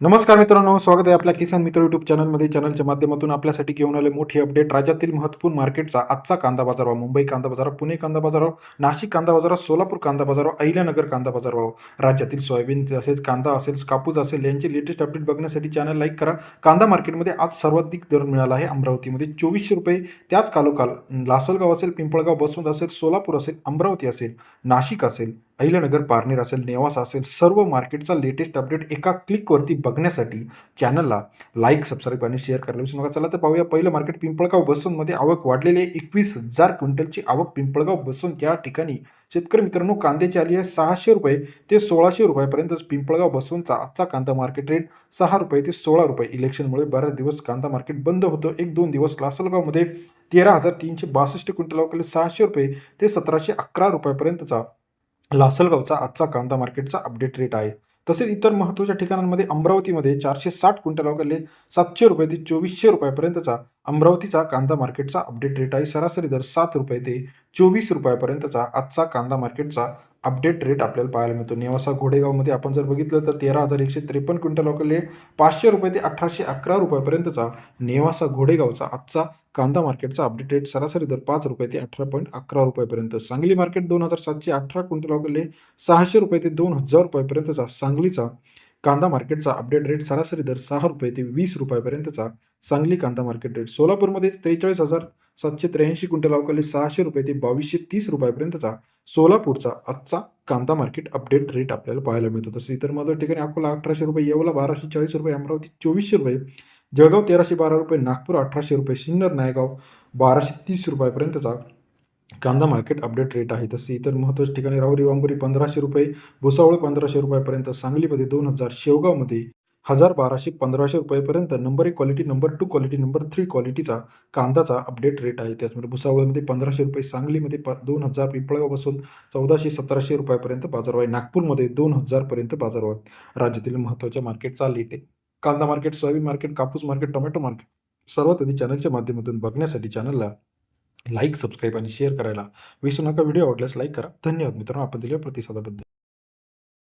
नमस्कार मित्रांनो स्वागत आहे आपल्या किसान मित्र युट्यूब चॅनलमध्ये चॅनलच्या माध्यमातून आपल्यासाठी घेऊन आले मोठी अपडेट राज्यातील महत्त्वपूर्ण मार्केटचा आजचा कांदा बाजार भाव. मुंबई कांदा बाजार पुणे कांदा बाजार भाव, नाशिक कांदा बाजार सोलापूर कांदा बाजार भाव, अहिल्यानगर कांदा बाजार भाव. राज्यातील सोयाबीन तसेच कांदा असेल कापूस असेल यांची लेटेस्ट अपडेट बघण्यासाठी चॅनल लाईक करा. कांदा मार्केटमध्ये आज सर्वाधिक दर मिळाला आहे अमरावतीमध्ये. चोवीसशे रुपये त्याच कालोकाल लासलगाव असेल पिंपळगाव बसवंत असेल सोलापूर असेल अमरावती असेल नाशिक असेल अहिल्यानगर पारनेर असेल नेवासा असेल सर्व मार्केटचा लेटेस्ट अपडेट एका क्लिकवरती बघण्यासाठी चॅनलला लाईक सबस्क्राईब आणि शेअर करायला विसरू नका. चला तर पाहूया पहिलं मार्केट पिंपळगाव बसवंतमध्ये आवक वाढलेली आहे. एकवीस हजार क्विंटलची आवक पिंपळगाव बसवंत या ठिकाणी. शेतकरी मित्रांनो कांद्याची आली आहे सहाशे रुपये ते सोळाशे रुपयापर्यंत. पिंपळगाव बसवंतचा आजचा कांदा मार्केट रेट सहा रुपये ते सोळा रुपये. इलेक्शनमुळे बऱ्याच दिवस कांदा मार्केट बंद होतं. एक दोन दिवस लासलगावमध्ये तेरा हजार तीनशे बासष्ट क्विंटल अवकाली सहाशे रुपये ते सतराशे अकरा रुपयापर्यंतचा लासलगावचा आजचा कांदा मार्केटचा अपडेट रेट आहे. तसेच इतर महत्त्वाच्या ठिकाणांमध्ये अमरावतीमध्ये चारशे साठ क्विंटल अवघडले सातशे रुपये ते चोवीसशे रुपयापर्यंतचा अमरावतीचा कांदा मार्केटचा अपडेट रेट आहे. सरासरी दर सात रुपये ते चोवीस रुपयापर्यंतचा आजचा कांदा मार्केटचा अपडेट रेट आपल्याला पाहायला मिळतो. नेवासा घोडेगावमध्ये आपण जर बघितलं तर तेरा हजार एकशे त्रेपन्न क्विंटल अवघडले पाचशे रुपये ते अठराशे अकरा रुपयापर्यंतचा नेवासा घोडेगावचा आजचा कांदा मार्केटचा अपडेट रेट सरासरी दर पाच रुपये ते अठरा पॉईंट अकरा रुपयापर्यंत. सांगली मार्केट दोन हजार सातशे अठरा क्विंटल अवघडले सहाशे रुपये ते दोन हजार रुपयापर्यंतचा सांगलीचा कांदा मार्केटचा अपडेट रेट सरासरी दर सहा रुपये ते वीस रुपयापर्यंतचा. सांगली कांदा मार्केट रेट सोलापूरमध्ये त्रेचाळीस हजार सातशे त्र्याऐंशी क्विंटल अवकाली सहाशे रुपये ते बावीसशे तीस रुपयापर्यंतचा सोलापूरचा आजचा कांदा मार्केट अपडेट रेट आपल्याला पाहायला मिळतो. तसं इतर मधल्या ठिकाणी अकोला अठराशे रुपये येवला बाराशे चाळीस रुपये अमरावती चोवीसशे रुपये जळगाव तेराशे बारा रुपये नागपूर अठराशे रुपये सिन्नर नायगाव बाराशे तीस रुपयापर्यंतचा कांदा मार्केट अपडेट रेट आहे. तसे इतर महत्त्वाच्या ठिकाणी राहुरी वांबुरी पंधराशे रुपये भुसावळ पंधराशे रुपयापर्यंत सांगलीमध्ये दोन हजार शेवगावमध्ये हजार बाराशे पंधराशे रुपयेपर्यंत नंबर एक quality number two quality number three क्वालिटीचा कांदाचा अपडेट रेट आहे. त्याचमध्ये भुसावळमध्ये पंधराशे रुपये सांगलीमध्ये प दोन हजार पिंपळगावपासून चौदाशे सतराशे रुपयापर्यंत बाजारभाव आहे नागपूरमध्ये दोन हजारपर्यंत बाजारभाव आहे राज्यातील महत्त्वाच्या मार्केटचा लेट आहे. कांदा मार्केट सोयाबीन मार्केट कापूस मार्केट टोमॅटो मार्केट सर्वात आधी चॅनलच्या माध्यमातून बघण्यासाठी चॅनलला लाईक सबस्क्राईब आणि शेअर करायला विसरू नका. व्हिडिओ आवडल्यास लाईक करा. धन्यवाद मित्रांनो. आपण दिल्या प्रतिसादाबद्दल.